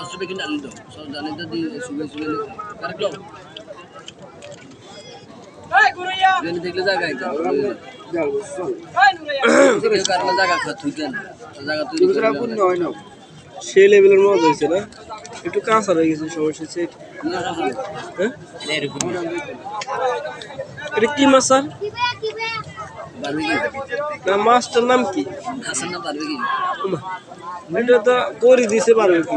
Sauce বেকি ডালি দাও sauce ডালি দাও দি সুবে সুবে কারেক্ট দাও জেনে দেখলে জায়গা এটা। কেউ কারণে জায়গা খা তুই কেন? জায়গা তুই সেই লেভেলের মজা হয়েছে না? একটু কাঁচা রয়ে গেছে সমস্যা হচ্ছে হ্যাঁ? এটা কি মাছ স্যার? না মাছটার নাম কি? হাসান না পারবি কি ওমা, এটা তো করে দিছে পারবে কি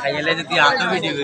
খাইলে যদি আতো ভিডিও